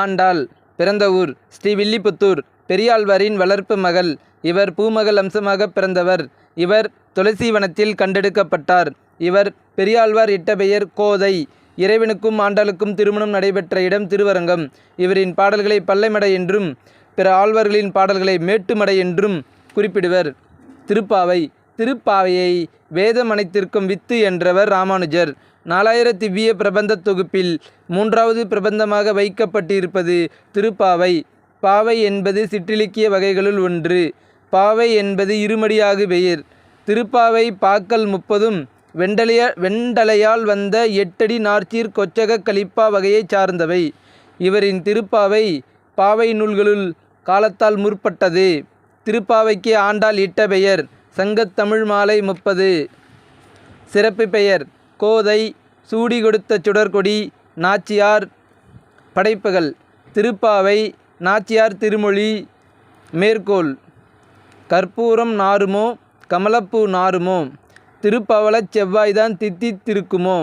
ஆண்டாள் பிறந்த ஊர் ஸ்ரீவில்லிபுத்தூர் பெரியாழ்வாரின் வளர்ப்பு மகள் இவர் பூமகள் அம்சமாக பிறந்தவர். இவர் துளசிவனத்தில் கண்டெடுக்கப்பட்டார். இவர் பெரியாழ்வார் இட்ட பெயர் கோதை. இறைவனுக்கும் ஆண்டாளுக்கும் திருமணம் நடைபெற்ற இடம் திருவரங்கம். இவரின் பாடல்களை பல்லைமடை என்றும் பிற ஆழ்வார்களின் பாடல்களை மேட்டுமடை என்றும் குறிப்பிடுவர். திருப்பாவை திருப்பாவையை வேதமனைத்திற்கும் வித்து என்றவர் ராமானுஜர். நாலாயிர திவ்ய பிரபந்த தொகுப்பில் மூன்றாவது பிரபந்தமாக வைக்கப்பட்டிருப்பது திருப்பாவை. பாவை என்பது சிற்றிலக்கிய வகைகளுள் ஒன்று. பாவை என்பது இருமடியாகு பெயர். திருப்பாவை பாக்கல் முப்பதும் வெண்டலைய வெண்டலையால் வந்த எட்டடி நாற்சீர் கொச்சக கலிப்பா வகையைச் சார்ந்தவை. இவரின் திருப்பாவை பாவை நூல்களுள் காலத்தால் முற்பட்டது. திருப்பாவைக்கு ஆண்டாள் இட்ட பெயர். சங்கத்தமிழ் மாலை முப்பது. சிறப்பு பெயர் கோதை சூடி கொடுத்த சுடர்கொடி நாச்சியார் படைப்புகள் திருப்பாவை நாச்சியார் திருமொழி மேற்கோள் கற்பூரம் நாறுமோ கமலப்பூ நாறுமோ திருப்பவளச் செவ்வாய்தான் தித்தித்திருக்குமோ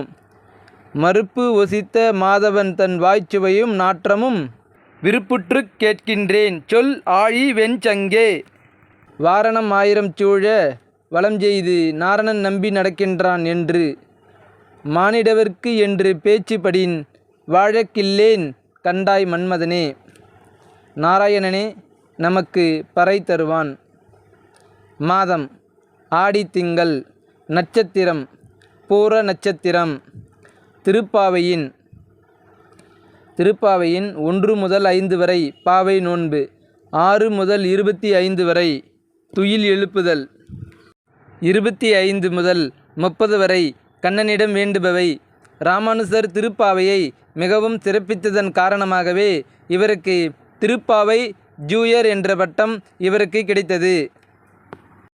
மறுப்பு ஒசித்த மாதவன் தன் வாய்ச்சுவையும் நாற்றமும் விருப்புற்றுக் கேட்கின்றேன் சொல் ஆழி வெஞ்சங்கே வாரணம் ஆயிரம் சூழ வளம் செய்து நாரணன் நம்பி நடக்கின்றான் என்று மானிடவர்க்கு என்று பேச்சுப்படின் வாழக்கில்லேன் கண்டாய் மன்மதனே. நாராயணனே நமக்கு பறை தருவான். மாதம் ஆடித்திங்கள் நட்சத்திரம் பூர நட்சத்திரம் திருப்பாவையின் திருப்பாவையின் ஒன்று முதல் ஐந்து வரை பாவை நோன்பு ஆறு முதல் இருபத்தி ஐந்து வரை துயில் எழுப்புதல். இருபத்தி ஐந்து முதல் முப்பது வரை கண்ணனிடம் வேண்டுபவை. ராமானுசர் திருப்பாவையை மிகவும் சிறப்பித்ததன் காரணமாகவே இவருக்கு திருப்பாவை ஜூயர் என்ற பட்டம் இவருக்கு கிடைத்தது.